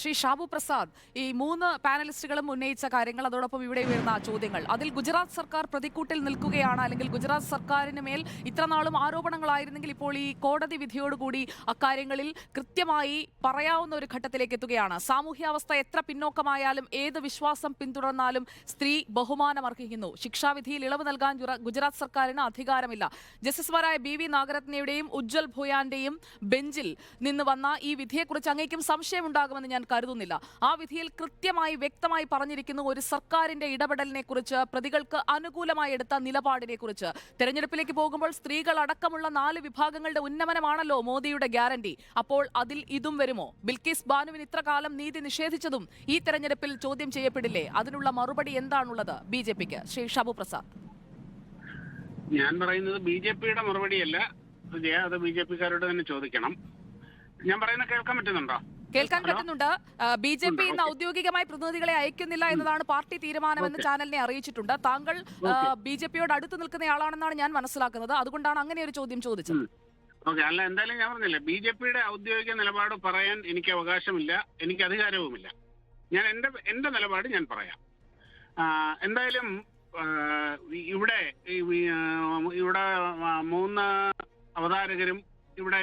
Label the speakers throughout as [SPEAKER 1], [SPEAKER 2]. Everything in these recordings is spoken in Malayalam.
[SPEAKER 1] ശ്രീ ഷാബു പ്രസാദ് ഈ മൂന്ന് പാനലിസ്റ്റുകളും ഉന്നയിച്ച കാര്യങ്ങൾ അതോടൊപ്പം ഇവിടെ വരുന്ന ചോദ്യങ്ങൾ. അതിൽ ഗുജറാത്ത് സർക്കാർ പ്രതിക്കൂട്ടിൽ നിൽക്കുകയാണ് അല്ലെങ്കിൽ ഗുജറാത്ത് സർക്കാരിന് മേൽ ഇത്രനാളും ആരോപണങ്ങളായിരുന്നെങ്കിൽ ഇപ്പോൾ ഈ കോടതി വിധിയോടുകൂടി അക്കാര്യങ്ങളിൽ കൃത്യമായി പറയാവുന്ന ഒരു ഘട്ടത്തിലേക്ക് എത്തുകയാണ്. സാമൂഹ്യാവസ്ഥ എത്ര പിന്നോക്കമായാലും ഏത് വിശ്വാസം പിന്തുടർന്നാലും സ്ത്രീ ബഹുമാനം അർഹിക്കുന്നു ശിക്ഷാവിധിയിൽ ഇളവ് നൽകാൻ ഗുജറാത്ത് സർക്കാരിന് അധികാരമില്ല. ജസ്റ്റിസുമാരായ ബി വി നാഗരത്നയുടെയും ഉജ്ജ്വൽ ഭൂയാന്റെയും ബെഞ്ചിൽ നിന്ന് വന്ന ഈ വിധിയെക്കുറിച്ച് അങ്ങേക്കും സംശയമുണ്ടാകുമെന്ന് ഞാൻ കരുതുന്നില്ല. ആ വിധിയിൽ കൃത്യമായി വ്യക്തമായി പറഞ്ഞിരിക്കുന്നു ഒരു സർക്കാരിന്റെ ഇടപെടലിനെ കുറിച്ച് പ്രതികൾക്ക് അനുകൂലമായി എടുത്ത നിലപാടിനെ കുറിച്ച് തെരഞ്ഞെടുപ്പിലേക്ക് പോകുമ്പോൾ സ്ത്രീകൾ അടക്കമുള്ള നാല് വിഭാഗങ്ങളുടെ ഉന്നമനമാണല്ലോ മോദിയുടെ ഗ്യാരണ്ടി. അപ്പോൾ അതിൽ ഇതും വരുമോ? ബിൽക്കിസ് ബാനുവിന് ഇത്ര കാലം നീതി നിഷേധിച്ചതും ഈ തെരഞ്ഞെടുപ്പിൽ ചോദ്യം ചെയ്യപ്പെടില്ലേ? അതിനുള്ള മറുപടി എന്താണുള്ളത്? ബി ജെ പിക്ക്. ശ്രീ ഷാബു പ്രസാദ്.
[SPEAKER 2] ഞാൻ പറയുന്നത് ബി ജെ പിയുടെ മറുപടിയല്ല. അത് ബി ജെ പിക്കാരോട് തന്നെ ചോദിക്കണം. ഞാൻ പറയുന്നത് കേൾക്കാൻ പറ്റുന്നുണ്ടോ?
[SPEAKER 1] കേൾക്കാൻ? പറ്റുന്നുണ്ട് ബി ജെ പി ഇന്ന് ഔദ്യോഗികമായി പ്രതിനിധികളെ അയക്കുന്നില്ല എന്നതാണ് പാർട്ടി തീരുമാനമെന്ന്. ചാനലിനെ അറിയിച്ചിട്ടുണ്ട് താങ്കൾ. ബി ജെ പിയോട് അടുത്ത് നിൽക്കുന്നയാളാണെന്നാണ് ഞാൻ മനസ്സിലാക്കുന്നത് അതുകൊണ്ടാണ് അങ്ങനെ ഒരു ചോദ്യം ചോദിച്ചത്.
[SPEAKER 2] ഓക്കെ അല്ല എന്തായാലും ഞാൻ പറഞ്ഞില്ല ബി ജെ പിയുടെ ഔദ്യോഗിക നിലപാട് പറയാൻ എനിക്ക് അവകാശമില്ല എനിക്ക് അധികാരവുമില്ല ഞാൻ എന്റെ എന്റെ നിലപാട് ഞാൻ പറയാം എന്തായാലും ഇവിടെ ഇവിടെ മൂന്ന് അവതാരകരും ഇവിടെ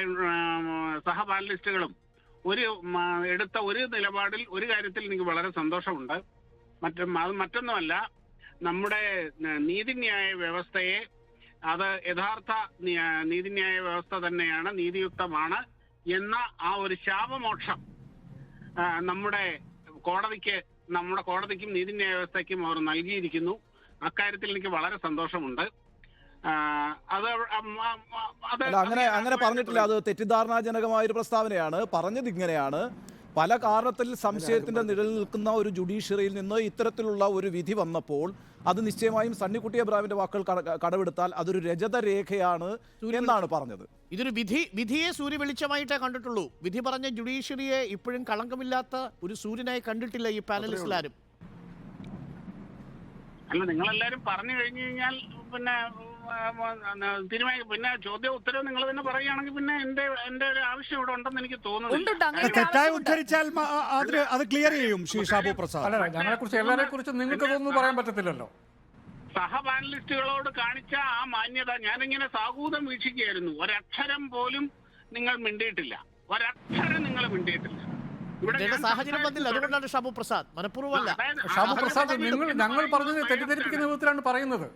[SPEAKER 2] സഹപാനലിസ്റ്റുകളും ഒരു എടുത്ത ഒരു നിലപാടിൽ ഒരു കാര്യത്തിൽ എനിക്ക് വളരെ സന്തോഷമുണ്ട്. മറ്റ അത് മറ്റൊന്നുമല്ല നമ്മുടെ നീതിന്യായ വ്യവസ്ഥയെ അത് യഥാർത്ഥ നീതിന്യായ വ്യവസ്ഥ തന്നെയാണ് നീതിയുക്തമാണ് എന്ന ആ ഒരു ശാപമോക്ഷം നമ്മുടെ കോടതിക്ക് നമ്മുടെ കോടതിക്കും നീതിന്യായ വ്യവസ്ഥയ്ക്കും അവർ നൽകിയിരിക്കുന്നു. അക്കാര്യത്തിൽ എനിക്ക് വളരെ സന്തോഷമുണ്ട്. അത്
[SPEAKER 3] അല്ല അങ്ങനെ അങ്ങനെ പറഞ്ഞിട്ടില്ല. അത് തെറ്റിദ്ധാരണാജനകമായ ഒരു പ്രസ്താവനയാണ്. പറഞ്ഞത് ഇങ്ങനെയാണ്. പല കാരണത്തിൽ സംശയത്തിന്റെ നിഴലിൽ നിൽക്കുന്ന ഒരു ജുഡീഷ്യറിയിൽ നിന്ന് ഇത്തരത്തിലുള്ള ഒരു വിധി വന്നപ്പോൾ അത് നിശ്ചയമായും സണ്ണിക്കുട്ടി അബ്രാമിന്റെ വാക്കുകൾ കടവെടുത്താൽ അതൊരു രജത രേഖയാണ് എന്നാണ് പറഞ്ഞത്.
[SPEAKER 4] ഇതൊരു വിധി വിധിയെ സൂര്യ വെളിച്ചമായിട്ടേ കണ്ടിട്ടുള്ളൂ. വിധി പറഞ്ഞ ജുഡീഷ്യറിയെ ഇപ്പോഴും കളങ്കമില്ലാത്ത ഒരു സൂര്യനായി കണ്ടിട്ടില്ല ഈ പാനലിസ്റ്റിലാരും.
[SPEAKER 2] അല്ല നിങ്ങളെല്ലാരും പറഞ്ഞു കഴിഞ്ഞു കഴിഞ്ഞാൽ പിന്നെ തീരുമാനി പിന്നെ ചോദ്യം ഉത്തരവ് നിങ്ങൾ തന്നെ പറയുകയാണെങ്കിൽ പിന്നെ എന്റെ എന്റെ ഒരു ആവശ്യം ഇവിടെ ഉണ്ടെന്ന് എനിക്ക് തോന്നുന്നു
[SPEAKER 5] തെറ്റായി. ഉദ്ധരിച്ചാൽ അത് അത് ക്ലിയർ ചെയ്യും ശ്രീ ഷാബു പ്രസാദ്.
[SPEAKER 6] അല്ല ഞങ്ങളെ കുറിച്ച് എല്ലാരെ കുറിച്ച് നിങ്ങൾക്ക് ഇതൊന്നും പറയാൻ പറ്റത്തില്ലല്ലോ.
[SPEAKER 2] സഹപാനലിസ്റ്റുകളോട് കാണിച്ച ആ മാന്യത ഞാനിങ്ങനെ സാഹൂതം വീക്ഷിക്കുകയായിരുന്നു. ഒരക്ഷരം പോലും നിങ്ങൾ മിണ്ടിയിട്ടില്ല. ഒരക്ഷരം നിങ്ങൾ മിണ്ടിയിട്ടില്ല.
[SPEAKER 4] സാഹചര്യം വന്നില്ല അതുകൊണ്ടാണ് ഷാബു പ്രസാദ്
[SPEAKER 2] മനഃപൂർവമല്ല.
[SPEAKER 6] ഷാബു പ്രസാദ് നിങ്ങൾ ഞങ്ങൾ പറഞ്ഞത് തെറ്റിദ്ധരിപ്പിക്കുന്ന വിധത്തിലാണ് പറയുന്നത്.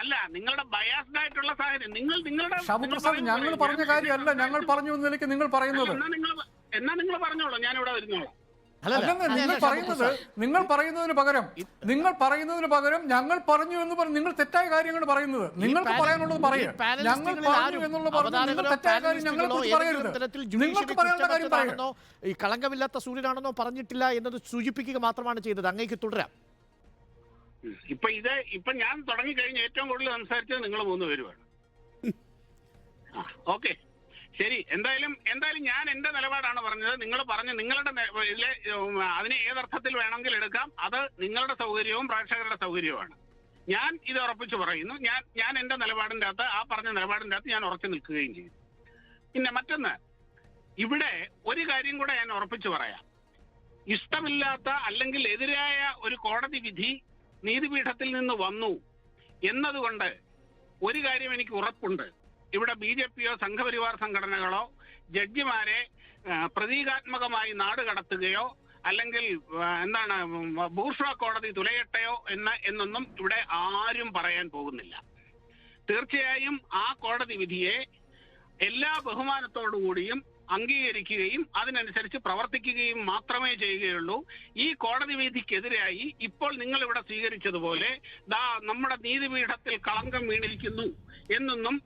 [SPEAKER 2] അല്ല നിങ്ങളുടെ ബയാസ്ഡ് ആയിട്ടുള്ള സാഹചര്യം. നിങ്ങൾ നിങ്ങളുടെ
[SPEAKER 6] ഷാബു
[SPEAKER 2] നിങ്ങൾ
[SPEAKER 6] പ്രസാദ്
[SPEAKER 2] പറയുമ്പോൾ
[SPEAKER 6] ഞങ്ങൾ പറഞ്ഞ കാര്യമല്ല. ഞങ്ങൾ പറഞ്ഞു എന്ന നിലയ്ക്ക് നിങ്ങൾ പറയുന്നത്.
[SPEAKER 2] എന്നാ നിങ്ങൾ എന്നാ നിങ്ങൾ പറഞ്ഞോളൂ. ഞാൻ ഇവിടെ വരുന്നോളാം
[SPEAKER 6] അല്ലെന്ന് നിങ്ങൾ പറയുന്നത് നിങ്ങൾ പറയുന്നതിന് പകരം നിങ്ങൾ പറയുന്നതിന് പകരം ഞങ്ങൾ പറഞ്ഞു എന്ന് പറഞ്ഞു നിങ്ങൾ തെറ്റായ കാര്യങ്ങൾ പറയുന്നത്. നിങ്ങൾക്ക് പറയാനുള്ളത് പറയുക ഞങ്ങൾ പറഞ്ഞു
[SPEAKER 4] ആരും
[SPEAKER 6] എന്നുള്ള നിങ്ങൾ തെറ്റായ കാര്യം ഞങ്ങളെ കുറിച്ച് പറയരുത്. നിങ്ങൾക്ക് പറയാനുള്ള കാര്യം
[SPEAKER 4] പറയുന്നു ഈ കളങ്കമില്ലാത്ത സൂര്യനാണെന്നോ പറഞ്ഞിട്ടില്ല എന്നത് സൂചിപ്പിക്കുക മാത്രമാണ് ചെയ്തത്. അങ്ങേക്ക് തുടരാം.
[SPEAKER 2] ഇപ്പൊ ഇത് ഇപ്പൊ ഞാൻ തുടങ്ങി കഴിഞ്ഞ് ഏറ്റവും കൂടുതൽ സംസാരിച്ചത് നിങ്ങൾ മൂന്ന് പേരുമാണ് ഓക്കെ. ശരി എന്തായാലും എന്തായാലും ഞാൻ എന്റെ നിലപാടാണ് പറഞ്ഞത്. നിങ്ങൾ പറഞ്ഞ് നിങ്ങളുടെ ഇതിലെ അതിനെ ഏതർത്ഥത്തിൽ വേണമെങ്കിൽ എടുക്കാം. അത് നിങ്ങളുടെ സൗകര്യവും പ്രേക്ഷകരുടെ സൗകര്യവുമാണ്. ഞാൻ ഇത് ഉറപ്പിച്ചു പറയുന്നു. ഞാൻ ഞാൻ എന്റെ നിലപാടിന്റെ അകത്ത് ആ പറഞ്ഞ നിലപാടിന്റെ അകത്ത് ഞാൻ ഉറച്ചു നിൽക്കുകയും ചെയ്യും. പിന്നെ മറ്റൊന്ന് ഇവിടെ ഒരു കാര്യം കൂടെ ഞാൻ ഉറപ്പിച്ചു പറയാം. ഇഷ്ടമില്ലാത്ത അല്ലെങ്കിൽ എതിരായ ഒരു കോടതി വിധി നീതിപീഠത്തിൽ നിന്ന് വന്നു എന്നതുകൊണ്ട് ഒരു കാര്യം എനിക്ക് ഉറപ്പുണ്ട്. ഇവിടെ ബി ജെ പിയോ സംഘപരിവാർ സംഘടനകളോ ജഡ്ജിമാരെ പ്രതീകാത്മകമായി നാട് കടത്തുകയോ അല്ലെങ്കിൽ എന്താണ് ബൂർഷ കോടതി തുലയട്ടെയോ എന്ന് എന്നൊന്നും ഇവിടെ ആരും പറയാൻ പോകുന്നില്ല. തീർച്ചയായും ആ കോടതി വിധിയെ എല്ലാ ബഹുമാനത്തോടുകൂടിയും അംഗീകരിക്കുകയും അതിനനുസരിച്ച് പ്രവർത്തിക്കുകയും മാത്രമേ ചെയ്യുകയുള്ളൂ. ഈ കോടതി വിധിക്കെതിരായി ഇപ്പോൾ നിങ്ങൾ ഇവിടെ സ്വീകരിച്ചതുപോലെ ദാ നമ്മുടെ നീതിപീഠത്തിൽ കളങ്കം വീണിരിക്കുന്നു എന്നൊന്നും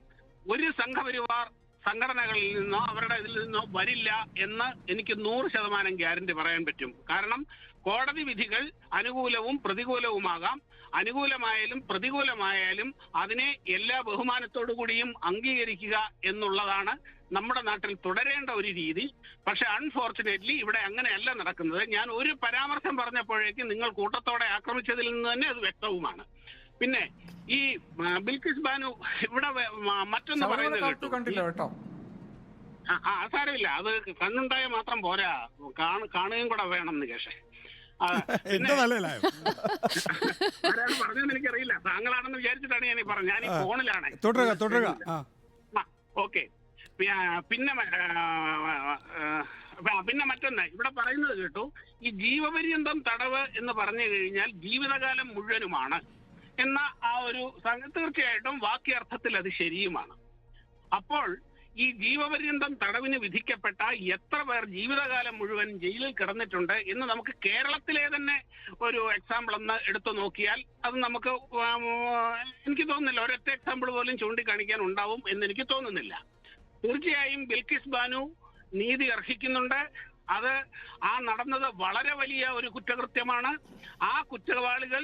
[SPEAKER 2] ഒരു സംഘപരിവാർ സംഘടനകളിൽ നിന്നോ അവരുടെ ഇതിൽ നിന്നോ വരില്ല എന്ന് എനിക്ക് നൂറ് ശതമാനം ഗ്യാരണ്ടി പറയാൻ പറ്റും. കാരണം കോടതി വിധികൾ അനുകൂലവും പ്രതികൂലവുമാകാം. അനുകൂലമായാലും പ്രതികൂലമായാലും അതിനെ എല്ലാ ബഹുമാനത്തോടു കൂടിയും അംഗീകരിക്കുക എന്നുള്ളതാണ് നമ്മുടെ നാട്ടിൽ തുടരേണ്ട ഒരു രീതി. പക്ഷെ അൺഫോർച്ചുനേറ്റ്ലി ഇവിടെ അങ്ങനെയല്ല നടക്കുന്നത്. ഞാൻ ഒരു പരാമർശം പറഞ്ഞപ്പോഴേക്കും നിങ്ങൾ കൂട്ടത്തോടെ ആക്രമിച്ചതിൽ നിന്ന് തന്നെ അത് വ്യക്തവുമാണ്. പിന്നെ ഈ ബിൽക്കിസ് ബാനു ഇവിടെ മറ്റൊന്ന് പറയുന്നത്
[SPEAKER 6] കണ്ടില്ല കേട്ടോ.
[SPEAKER 2] ആ, ആ സാരമില്ല അത് കണ്ണുണ്ടായ മാത്രം പോരാ. കാണ- കാണുകയും കൂടെ വേണം നികേഷേ പറഞ്ഞതെന്ന് എനിക്കറിയില്ല. താങ്കളാണെന്ന് വിചാരിച്ചിട്ടാണ് ഞാൻ ഈ പറഞ്ഞത്. ഞാൻ ഈ ഫോണിലാണ്.
[SPEAKER 5] തുടരുക തുടരുക.
[SPEAKER 2] ഓക്കെ. പിന്നെ പിന്നെ മറ്റൊന്ന്. ഇവിടെ പറയുന്നത് കേട്ടു ഈ ജീവപര്യന്തം തടവ് എന്ന് പറഞ്ഞു കഴിഞ്ഞാൽ ജീവിതകാലം മുഴുവനുമാണ്. എന്ന ആ ഒരു തീർച്ചയായിട്ടും വാക്യാർത്ഥത്തിൽ അത് ശരിയുമാണ്. അപ്പോൾ ഈ ജീവപര്യന്തം തടവിന് വിധിക്കപ്പെട്ട എത്ര പേർ ജീവിതകാലം മുഴുവൻ ജയിലിൽ കിടന്നിട്ടുണ്ട് എന്ന് നമുക്ക് കേരളത്തിലെ തന്നെ ഒരു എക്സാമ്പിൾ ഒന്ന് എടുത്തു നോക്കിയാൽ അത് നമുക്ക് എനിക്ക് തോന്നുന്നില്ല. ഒരൊറ്റ എക്സാമ്പിൾ പോലും ചൂണ്ടിക്കാണിക്കാൻ ഉണ്ടാവും എന്ന് എനിക്ക് തോന്നുന്നില്ല. തീർച്ചയായും ബിൽക്കിസ് ബാനു നീതി അർഹിക്കുന്നുണ്ട്. അത് ആ നടന്നത് വളരെ വലിയ ഒരു കുറ്റകൃത്യമാണ്. ആ കുറ്റവാളികൾ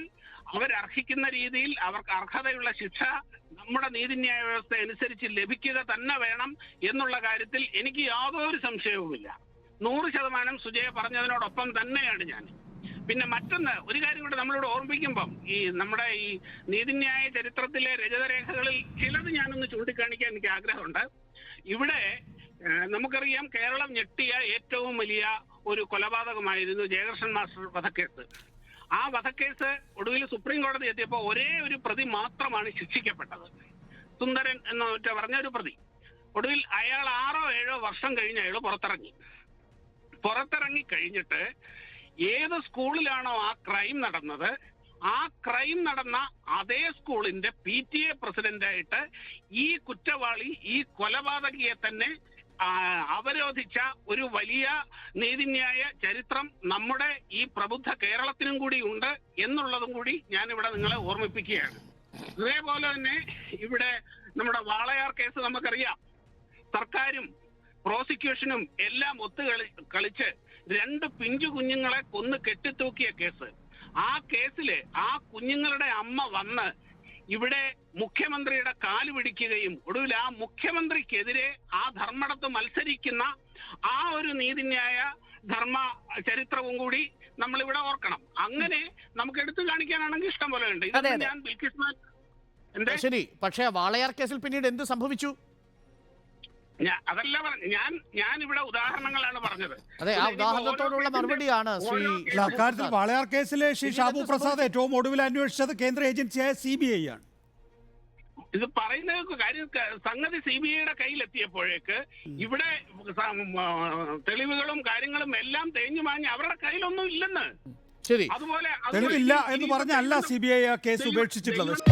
[SPEAKER 2] അവരർഹിക്കുന്ന രീതിയിൽ അവർക്ക് അർഹതയുള്ള ശിക്ഷ നമ്മുടെ നീതിന്യായ വ്യവസ്ഥ അനുസരിച്ച് ലഭിക്കുക തന്നെ വേണം എന്നുള്ള കാര്യത്തിൽ എനിക്ക് യാതൊരു സംശയവുമില്ല. നൂറ് ശതമാനം സുജയ പറഞ്ഞതിനോടൊപ്പം തന്നെയാണ് ഞാൻ. പിന്നെ മറ്റൊന്ന് ഒരു കാര്യം കൂടെ നമ്മളോട് ഓർമ്മിക്കുമ്പം ഈ നമ്മുടെ ഈ നീതിന്യായ ചരിത്രത്തിലെ രചതരേഖകളിൽ ചിലത് ഞാനൊന്ന് ചൂണ്ടിക്കാണിക്കാൻ എനിക്ക് ആഗ്രഹമുണ്ട് ഇവിടെ നമുക്കറിയാം കേരളം ഞെട്ടിയ ഏറ്റവും വലിയ ഒരു കൊലപാതകമായിരുന്നു ജയകൃഷ്ണൻ മാസ്റ്റർ വധക്കേസ്. ആ വധക്കേസ് ഒടുവിൽ സുപ്രീം കോടതി എത്തിയപ്പോൾ ഒരേ ഒരു പ്രതി മാത്രമാണ് ശിക്ഷിക്കപ്പെട്ടത്. സുന്ദരൻ എന്ന് മറ്റേ പറഞ്ഞ ഒരു പ്രതി. ഒടുവിൽ അയാൾ ആറോ ഏഴോ വർഷം കഴിഞ്ഞ് അയാൾ പുറത്തിറങ്ങി. പുറത്തിറങ്ങി കഴിഞ്ഞിട്ട് ഏത് സ്കൂളിലാണോ ആ ക്രൈം നടന്നത് ആ ക്രൈം നടന്ന അതേ സ്കൂളിന്റെ പി ടി എ പ്രസിഡന്റായിട്ട് ഈ കുറ്റവാളി ഈ കൊലപാതകിയെ തന്നെ അവരോധിച്ച ഒരു വലിയ നീതിന്യായ ചരിത്രം നമ്മുടെ ഈ പ്രബുദ്ധ കേരളത്തിനും കൂടി ഉണ്ട് എന്നുള്ളതും കൂടി ഞാൻ ഇവിടെ നിങ്ങളെ ഓർമ്മിപ്പിക്കുകയാണ്. അതേപോലെ തന്നെ ഇവിടെ നമ്മുടെ വാളയാർ കേസ് നമുക്കറിയാം. സർക്കാരും പ്രോസിക്യൂഷനും എല്ലാം ഒത്തു കളി കളിച്ച് രണ്ട് പിഞ്ചു കുഞ്ഞുങ്ങളെ കൊന്ന് കെട്ടിത്തൂക്കിയ കേസ്. ആ കേസിൽ ആ കുഞ്ഞുങ്ങളുടെ അമ്മ വന്ന് ഇവിടെ മുഖ്യമന്ത്രിയുടെ കാൽ പിടിക്കുകയും ഒടുവിൽ ആ മുഖ്യമന്ത്രിക്കെതിരെ ആ ധർമ്മടത്ത് മത്സരിക്കുന്ന ആ ഒരു നീതിന്യായ ധർമ്മ ചരിത്രവും കൂടി നമ്മൾ ഇവിടെ ഓർക്കണം. അങ്ങനെ നമുക്ക് എടുത്തു കാണിക്കാനാണെങ്കിൽ ഇഷ്ടം പോലെ ഉണ്ട്.
[SPEAKER 1] ഇതൊക്കെ
[SPEAKER 2] ഞാൻ ബിൽക്കിസ് മാൻ
[SPEAKER 4] ശരി പക്ഷേ വാളയാർ കേസിൽ പിന്നീട് എന്ത് സംഭവിച്ചു?
[SPEAKER 2] അതല്ല പറഞ്ഞ ഞാൻ ഞാൻ ഇവിടെ ഉദാഹരണങ്ങളാണ് പറഞ്ഞത്.
[SPEAKER 4] അതെ ആ ഉദാഹരണത്തോടുള്ള മറുപടിയാണ് ശ്രീ
[SPEAKER 5] അക്കാര്യത്തിൽ വാളയാർ കേസിലെ ശ്രീ ഷാബു പ്രസാദ് ഏറ്റവും ഒടുവിൽ അന്വേഷിച്ചത് കേന്ദ്ര ഏജൻസിയായ സി ബി ഐ ആണ്.
[SPEAKER 2] ഇത് പറയുന്ന കാര്യം സംഗതി സി ബി ഐയുടെ കയ്യിലെത്തിയപ്പോഴേക്ക് ഇവിടെ തെളിവുകളും കാര്യങ്ങളും എല്ലാം തേഞ്ഞു മാഞ്ഞ് അവരുടെ കയ്യിലൊന്നും ഇല്ലെന്ന്.
[SPEAKER 4] ശരി.
[SPEAKER 2] അതുപോലെ
[SPEAKER 5] തെളിവില്ല എന്ന് പറഞ്ഞല്ല സി ബി ഐ ആ കേസ് ഉപേക്ഷിച്ചിട്ടുള്ളത്.